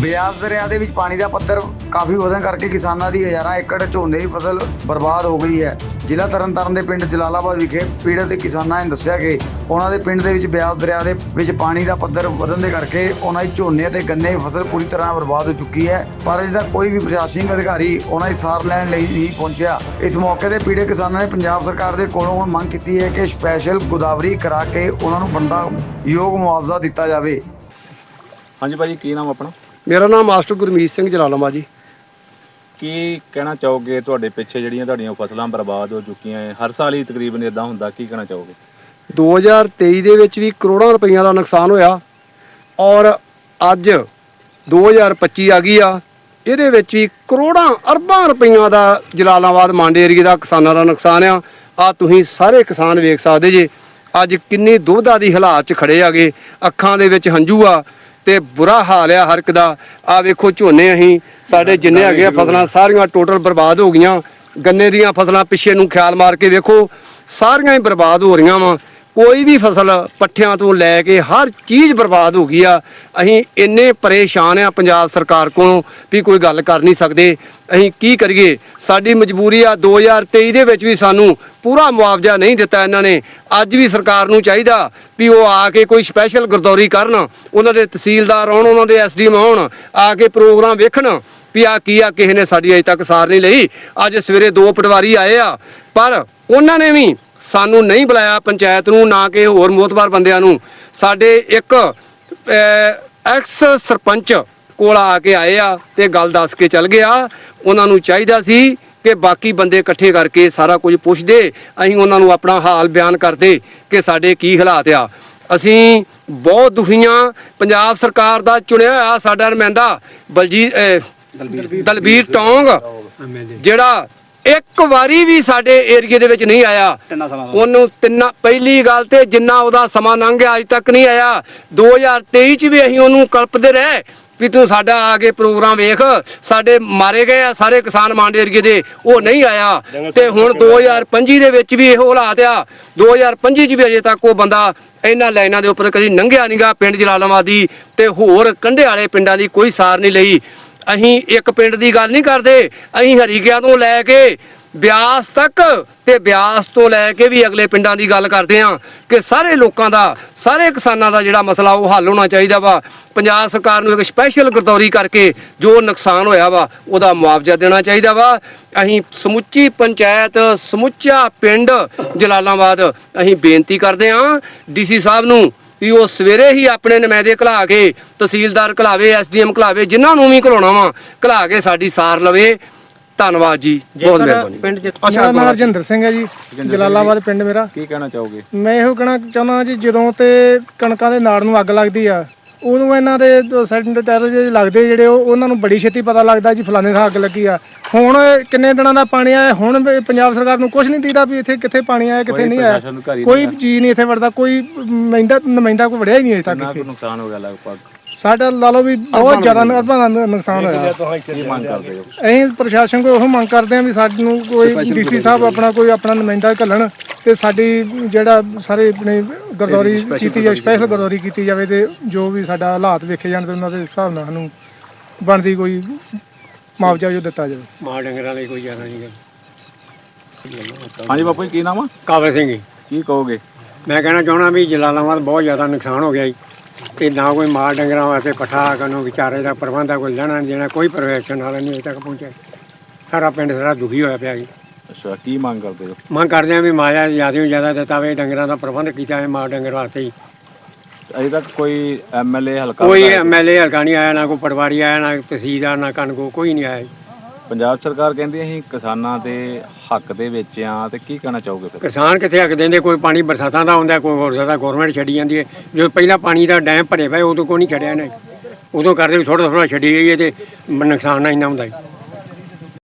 ਬਿਆਸ ਦਰਿਆ ਦੇ ਵਿੱਚ ਪਾਣੀ ਦਾ ਪੱਧਰ ਕਾਫੀ ਵਧਣ ਕਰਕੇ ਕਿਸਾਨਾਂ ਦੀ ਹਜ਼ਾਰਾਂ ਏਕੜ ਝੋਨੇ ਦੀ ਫਸਲ ਬਰਬਾਦ ਹੋ ਗਈ ਹੈ। ਜ਼ਿਲ੍ਹਾ ਤਰਨਤਾਰਨ ਦੇ ਪਿੰਡ ਜਲਾਲਾਬਾਦ ਵਿਖੇ ਪੀੜਤ ਕਿਸਾਨਾਂ ਨੇ ਦੱਸਿਆ ਕਿ ਉਹਨਾਂ ਦੇ ਪਿੰਡ ਦੇ ਵਿੱਚ ਬਿਆਸ ਦਰਿਆ ਦੇ ਵਿੱਚ ਪਾਣੀ ਦਾ ਪੱਧਰ ਵਧਣ ਦੇ ਕਰਕੇ ਉਹਨਾਂ ਦੀ ਝੋਨੇ ਅਤੇ ਗੰਨੇ ਦੀ ਫਸਲ ਪੂਰੀ ਤਰ੍ਹਾਂ ਬਰਬਾਦ ਹੋ ਚੁੱਕੀ ਹੈ। ਪਰ ਅਜੇ ਤੱਕ ਕੋਈ ਵੀ ਪ੍ਰਸ਼ਾਸਨਿਕ ਅਧਿਕਾਰੀ ਉਹਨਾਂ ਦੀ ਸਾਰ ਲੈਣ ਲਈ ਨਹੀਂ ਪਹੁੰਚਿਆ। ਇਸ ਮੌਕੇ ਤੇ ਪੀੜਤ ਕਿਸਾਨਾਂ ਨੇ ਪੰਜਾਬ ਸਰਕਾਰ ਦੇ ਕੋਲੋਂ ਹੁਣ ਮੰਗ ਕੀਤੀ ਹੈ ਕਿ ਸਪੈਸ਼ਲ ਗੋਦਾਵਰੀ ਕਰਾ ਕੇ ਉਹਨਾਂ ਨੂੰ ਬੰਦਾ ਯੋਗ ਮੁਆਵਜ਼ਾ ਦਿੱਤਾ ਜਾਵੇ। ਹਾਂਜੀ ਭਾਜੀ, ਕੀ ਨਾਮ ਆਪਣਾ? ਮੇਰਾ ਨਾਮ ਮਾਸਟਰ ਗੁਰਮੀਤ ਸਿੰਘ ਜਲਾਲਾਬਾਦ ਜੀ। ਕੀ ਕਹਿਣਾ ਚਾਹੋਗੇ ਤੁਹਾਡੇ ਪਿੱਛੇ ਜਿਹੜੀਆਂ ਤੁਹਾਡੀਆਂ ਫਸਲਾਂ ਬਰਬਾਦ ਹੋ ਚੁੱਕੀਆਂ ਹੈ ਹਰ ਸਾਲ ਹੀ ਤਕਰੀਬਨ ਇਦਾਂ ਹੁੰਦਾ ਕੀ ਕਹਿਣਾ ਚਾਹੋਗੇ? 2023 ਦੇ ਵਿੱਚ ਵੀ ਕਰੋੜਾਂ ਰੁਪਈਆ ਦਾ ਨੁਕਸਾਨ ਹੋਇਆ ਔਰ ਅੱਜ 2025 ਆ ਗਈ ਆ। ਇਹਦੇ ਵਿੱਚ ਵੀ ਕਰੋੜਾਂ ਅਰਬਾਂ ਰੁਪਈਆ ਦਾ ਜਲਾਲਾਬਾਦ ਮਾਂਡੇ ਏਰੀਏ ਦਾ ਕਿਸਾਨਾਂ ਦਾ ਨੁਕਸਾਨ ਆ। ਆ ਤੁਸੀਂ ਸਾਰੇ ਕਿਸਾਨ ਵੇਖ ਸਕਦੇ ਜੇ। ਅੱਜ ਕਿੰਨੀ ਦੁਬਦਾ ਦੀ ਹਾਲਾਤ 'ਚ ਖੜੇ ਆਗੇ ਅੱਖਾਂ ਦੇ ਵਿੱਚ ਹੰਝੂ ਆ। ਤੇ ਬੁਰਾ ਹਾਲ ਆ ਹਰ ਇੱਕ ਦਾ। ਆ ਵੇਖੋ ਝੋਨੇ ਅਸੀਂ, ਸਾਡੇ ਜਿੰਨੇ ਹੈਗੇ ਆ ਫਸਲਾਂ, ਸਾਰੀਆਂ ਟੋਟਲ ਬਰਬਾਦ ਹੋ ਗਈਆਂ। ਗੰਨੇ ਦੀਆਂ ਫਸਲਾਂ ਪਿੱਛੇ ਨੂੰ ਖਿਆਲ ਮਾਰ ਕੇ ਵੇਖੋ, ਸਾਰੀਆਂ ਹੀ ਬਰਬਾਦ ਹੋ ਰਹੀਆਂ ਵਾ। ਕੋਈ ਵੀ ਫਸਲ ਪੱਠਿਆਂ ਤੋਂ ਲੈ ਕੇ ਹਰ ਚੀਜ਼ ਬਰਬਾਦ ਹੋ ਗਈ ਆ, ਅਸੀਂ ਇੰਨੇ ਪਰੇਸ਼ਾਨ ਆ ਪੰਜਾਬ ਸਰਕਾਰ ਕੋਲੋਂ ਵੀ ਕੋਈ ਗੱਲ ਕਰ ਨਹੀਂ ਸਕਦੇ। ਅਸੀਂ ਕੀ ਕਰੀਏ? ਸਾਡੀ ਮਜਬੂਰੀ ਆ 2023 ਦੇ ਵਿੱਚ ਵੀ ਸਾਨੂੰ ਪੂਰਾ ਮੁਆਵਜ਼ਾ ਨਹੀਂ ਦਿੱਤਾ ਇਹਨਾਂ ਨੇ। ਅੱਜ ਵੀ ਸਰਕਾਰ ਨੂੰ ਚਾਹੀਦਾ ਵੀ ਉਹ ਆ ਕੇ ਕੋਈ ਸਪੈਸ਼ਲ ਗਰਦੌਰੀ ਕਰਨ, ਉਹਨਾਂ ਦੇ ਤਹਿਸੀਲਦਾਰ ਆਉਣ, ਉਹਨਾਂ ਦੇ ਐਸਡੀਐਮ ਆਉਣ, ਆ ਕੇ ਪ੍ਰੋਗਰਾਮ ਵੇਖਣ ਵੀ ਆ ਕੀ ਆ, ਕਿਸੇ ਨੇ ਸਾਡੀ ਅਜੇ ਤੱਕ ਸਾਰ ਨਹੀਂ ਲਈ। ਅੱਜ ਸਵੇਰੇ ਦੋ ਪਟਵਾਰੀ ਆਏ ਆ, ਪਰ ਉਹਨਾਂ ਨੇ ਵੀ ਸਾਨੂੰ ਨਹੀਂ ਬੁਲਾਇਆ ਪੰਚਾਇਤ ਨੂੰ ਨਾ ਕਿ ਹੋਰ ਮੋਤਬਾਰ ਬੰਦਿਆਂ ਨੂੰ। ਸਾਡੇ ਇੱਕ ਐਕਸ ਸਰਪੰਚ ਕੋਲ ਆ ਕੇ ਆਏ ਆ ਤੇ ਗੱਲ ਦੱਸ ਕੇ ਚਲ ਗਿਆ। ਉਹਨਾਂ ਨੂੰ ਚਾਹੀਦਾ ਸੀ ਕਿ ਬਾਕੀ ਬੰਦੇ ਇਕੱਠੇ ਕਰਕੇ ਸਾਰਾ ਕੁਝ ਪੁੱਛਦੇ। ਅਸੀਂ ਉਹਨਾਂ ਨੂੰ ਆਪਣਾ ਹਾਲ ਬਿਆਨ ਕਰਦੇ ਕਿ ਸਾਡੇ ਕੀ ਹਾਲਾਤ ਆ। ਅਸੀਂ ਬਹੁਤ ਦੁਖੀਆਂ। ਪੰਜਾਬ ਸਰਕਾਰ ਦਾ ਚੁਣਿਆ ਹੋਇਆ ਸਾਡਾ ਨੁਮਾਇੰਦਾ ਬਲਜੀਤ ਦਲਬੀਰ ਟੌਂਗ। ਜਿਹੜਾ ਇੱਕ ਵਾਰੀ ਵੀ ਸਾਡੇ ਏਰੀਏ ਦੇ ਵਿੱਚ ਨਹੀਂ ਆਇਆ। ਉਹਨੂੰ ਤਿੰਨਾ ਪਹਿਲੀ ਗੱਲ ਤੇ ਜਿੰਨਾ ਉਹਦਾ ਸਮਾਂ ਲੰਘ ਗਿਆ ਅਜੇ ਤੱਕ ਨਹੀਂ ਆਇਆ। 2023 ਚ ਵੀ ਅਸੀਂ ਉਹਨੂੰ ਕਲਪਦੇ ਰਹੇ ਵੀ ਤੂੰ ਸਾਡਾ ਆ ਕੇ ਪ੍ਰੋਗਰਾਮ ਵੇਖ ਸਾਡੇ ਮਾਰੇ ਗਏ ਆ ਸਾਰੇ ਕਿਸਾਨ ਮੰਡ ਏਰੀਏ ਦੇ ਉਹ ਨਹੀਂ ਆਇਆ। ਤੇ ਹੁਣ 2025 ਦੇ ਵਿੱਚ ਵੀ ਇਹੋ ਹਾਲਾਤ ਆ। 2025 ਚ ਵੀ ਅਜੇ ਤੱਕ ਉਹ ਬੰਦਾ ਇਹਨਾਂ ਲਾਈਨਾਂ ਦੇ ਉੱਪਰ ਕਦੀ ਲੰਘਿਆ ਨਹੀਂਗਾ ਪਿੰਡ ਜਲਾਲਾਬਾਦ ਦੀ ਤੇ ਹੋਰ ਕੰਢੇ ਵਾਲੇ ਪਿੰਡਾਂ ਦੀ ਕੋਈ ਸਾਰ ਨਹੀਂ ਲਈ। ਅਸੀਂ ਇੱਕ ਪਿੰਡ ਦੀ ਗੱਲ ਨਹੀਂ ਕਰਦੇ, ਅਸੀਂ ਹਰੀਕਿਆਂ ਤੋਂ ਲੈ ਕੇ ਬਿਆਸ ਤੱਕ ਤੇ ਬਿਆਸ ਤੋਂ ਲੈ ਕੇ ਵੀ ਅਗਲੇ ਪਿੰਡਾਂ ਦੀ ਗੱਲ ਕਰਦੇ ਹਾਂ ਕਿ ਸਾਰੇ ਲੋਕਾਂ ਦਾ, ਸਾਰੇ ਕਿਸਾਨਾਂ ਦਾ ਜਿਹੜਾ ਮਸਲਾ ਉਹ ਹੱਲ ਹੋਣਾ ਚਾਹੀਦਾ ਵਾ। ਪੰਜਾਬ ਸਰਕਾਰ ਨੂੰ ਇੱਕ ਸਪੈਸ਼ਲ ਗਰਦੌਰੀ ਕਰਕੇ ਜੋ ਨੁਕਸਾਨ ਹੋਇਆ ਵਾ, ਉਹਦਾ ਮੁਆਵਜ਼ਾ ਦੇਣਾ ਚਾਹੀਦਾ ਵਾ। ਅਸੀਂ ਸਮੁੱਚੀ ਪੰਚਾਇਤ, ਸਮੁੱਚਾ ਪਿੰਡ ਜਲਾਲਾਬਾਦ, ਅਸੀਂ ਬੇਨਤੀ ਕਰਦੇ ਹਾਂ, ਡੀਸੀ ਸਾਹਿਬ ਨੂੰ ਵੀ ਉਹ ਸਵੇਰੇ ਹੀ ਆਪਣੇ ਨੁਮਾਇੰਦੇ ਘਲਾ ਕੇ ਤਹਿਸੀਲਦਾਰ ਘਲਾਵੇ ਐਸਡੀਐਮ ਘਲਾਵੇ ਜਿਨ੍ਹਾਂ ਨੂੰ ਵੀ ਘਲਾਉਣਾ ਵਾ ਘਲਾ ਕੇ ਸਾਡੀ ਸਾਰ ਲਵੇ। ਧੰਨਵਾਦ ਜੀ ਬਹੁਤ ਮਿਹਰਬਾਨੀ। ਪਿੰਡ ਮੇਰਾ ਨਾਮ ਰਜਿੰਦਰ ਸਿੰਘ ਹੈ ਜੀ ਜਲਾਲਾਬਾਦ ਪਿੰਡ ਮੇਰਾ। ਕੀ ਕਹਿਣਾ ਚਾਹੋਗੇ? ਮੈਂ ਇਹੋ ਕਹਿਣਾ ਚਾਹੁੰਦਾ ਜੀ ਜਦੋਂ ਤੇ ਕਣਕਾਂ ਦੇ ਨਾੜ ਨੂੰ ਅੱਗ ਲੱਗਦੀ ਆ ਉਦੋਂ ਇਹਨਾਂ ਦੇ ਸੈਂਟਰ ਜਿਹੜੇ ਲੱਗਦੇ ਜਿਹੜੇ ਉਹ- ਉਹਨਾਂ ਨੂੰ ਬੜੀ ਛੇਤੀ ਪਤਾ ਲੱਗਦਾ ਜੀ ਫਲਾਣੇ ਥਾਂ ਅੱਗ ਲੱਗੀ ਆ। ਹੁਣ ਕਿੰਨੇ ਦਿਨਾਂ ਦਾ ਪਾਣੀ ਆਇਆ ਹੁਣ ਵੀ ਪੰਜਾਬ ਸਰਕਾਰ ਨੂੰ ਕੁਝ ਨਹੀਂ ਦੀਦਾ ਵੀ ਇੱਥੇ ਕਿੱਥੇ ਪਾਣੀ ਆਇਆ ਕਿੱਥੇ ਨਹੀਂ ਪ੍ਰਸ਼ਾਸਨ ਆਇਆ ਕੋਈ ਚੀਜ਼ ਨਹੀਂ ਇੱਥੇ ਵੜਦਾ ਕੋਈ ਨੁਮਾਇੰਦਾ ਨੁਮਾਇੰਦਾ ਕੋਈ ਵੜਿਆ ਹੀ ਨਹੀਂ ਅਜੇ ਤੱਕ ਇੱਥੇ ਕੁ ਨੁਕਸਾਨ ਹੋ ਗਿਆ ਲਗਭਗ? ਸਾਡਾ ਲਾ ਲਓ ਵੀ ਬਹੁਤ ਜ਼ਿਆਦਾ ਅਰਬਾਂ ਦਾ ਨੁਕਸਾਨ ਹੋਇਆ। ਕੀ ਮੰਗ ਕਰਦੇ ਹੋ? ਅਸੀਂ ਪ੍ਰਸ਼ਾਸਨ ਕੋਲ ਉਹ ਮੰਗ ਕਰਦੇ ਹਾਂ ਵੀ ਸਾਨੂੰ ਕੋਈ ਡੀਸੀ ਸਾਹਿਬ ਆਪਣਾ ਕੋਈ ਆਪਣਾ ਨੁਮਾਇੰਦਾ ਘੱਲਣ ਤੇ ਸਾਡੀ ਜਿਹੜਾ ਸਾਰੇ ਆਪਣੇ ਗਰਦੌਰੀ ਕੀਤੀ ਜਾਵੇ ਸਪੈਸ਼ਲ ਗਰਦੌਰੀ ਕੀਤੀ ਜਾਵੇ ਤੇ ਜੋ ਵੀ ਸਾਡਾ ਹਾਲਾਤ ਵੇਖੇ ਜਾਣ ਤੇ ਉਹਨਾਂ ਦੇ ਹਿਸਾਬ ਨਾਲ ਸਾਨੂੰ ਬਣਦੀ ਕੋਈ ਮੁਆਵਜ਼ਾ ਜੋ ਦਿੱਤਾ ਜਾਵੇ। ਮਾਲ ਡੰਗਰਾਂ ਲਈ ਕੋਈ ਜ਼ਿਆਦਾ ਨਹੀਂ। ਹਾਂਜੀ ਬਾਪੂ ਜੀ ਕੀ ਨਾਮ ਆ? ਕਾਬਲ ਸਿੰਘ ਜੀ। ਕੀ ਕਹੋਗੇ? ਮੈਂ ਕਹਿਣਾ ਚਾਹਣਾ ਵੀ ਜਲਾਲਾਬਾਦ ਬਹੁਤ ਜ਼ਿਆਦਾ ਨੁਕਸਾਨ ਹੋ ਗਿਆ ਜੀ। ਤੇ ਨਾ ਕੋਈ ਮਾਲ ਡੰਗਰਾਂ ਵਾਸਤੇ ਪੱਠਾ ਕਨੂੰ ਵਿਚਾਰੇ ਦਾ ਪ੍ਰਬੰਧ ਆ ਕੋਈ ਲੈਣਾ ਨਹੀਂ ਦੇਣਾ ਕੋਈ ਪ੍ਰੋਫੈਸ਼ਨ ਵਾਲਾ ਨਹੀਂ ਅਜੇ ਤੱਕ ਪਹੁੰਚਿਆ। ਸਾਰਾ ਪਿੰਡ ਸਾਰਾ ਦੁਖੀ ਹੋਇਆ ਪਿਆ ਜੀ। ਅੱਛਾ ਕੀ ਮੰਗ ਕਰਦੇ ਹੋ? ਮੰਗ ਕਰਦੇ ਆ ਵੀ ਮਾਇਆ ਜ਼ਿਆਦਾ ਤੋਂ ਜ਼ਿਆਦਾ ਦਿੱਤਾ ਵੇ ਡੰਗਰਾਂ ਦਾ ਪ੍ਰਬੰਧ ਕੀਤਾ ਹੈ ਮਾਲ ਡੰਗਰ ਵਾਸਤੇ ਜੀ ਅਜੇ ਤੱਕ ਕੋਈ ਐਮਐਲਏ ਹਲਕਾ ਕੋਈ ਐਮਐਲਏ ਹਲਕਾ ਨਹੀਂ ਆਇਆ ਨਾ ਕੋਈ ਪਟਵਾਰੀ ਆਇਆ ਨਾ ਤਹਿਸੀਲਦਾਰ ਨਾ ਕਨਕੋ ਕੋਈ ਨਹੀਂ ਆਇਆ ਜੀ। ਪੰਜਾਬ ਸਰਕਾਰ ਕਹਿੰਦੀ ਅਸੀਂ ਕਿਸਾਨਾਂ ਦੇ ਹੱਕ ਦੇ ਵਿੱਚ ਆ ਤੇ ਕੀ ਕਹਿਣਾ ਚਾਹੋਗੇ ਫਿਰ? ਕਿਸਾਨ ਕਿੱਥੇ ਹੱਕ ਦਿੰਦੇ? ਕੋਈ ਪਾਣੀ ਬਰਸਾਤਾਂ ਦਾ ਆਉਂਦਾ ਕੋਈ ਹੋਰ ਜ਼ਿਆਦਾ ਗਵਰਨਮੈਂਟ ਛੱਡੀ ਜਾਂਦੀ ਹੈ। ਜਦੋਂ ਪਹਿਲਾਂ ਪਾਣੀ ਦਾ ਡੈਮ ਭਰੇ ਪਏ ਉਦੋਂ ਕੋਈ ਨਹੀਂ ਛੱਡਿਆ ਇਹਨੇ। ਉਦੋਂ ਕਰਦੇ ਥੋੜਾ ਥੋੜਾ ਛੱਡੀ ਗਈ ਹੈ ਤੇ ਨੁਕਸਾਨ ਨਾ ਇੰਨਾ ਹੁੰਦਾ ਜੀ।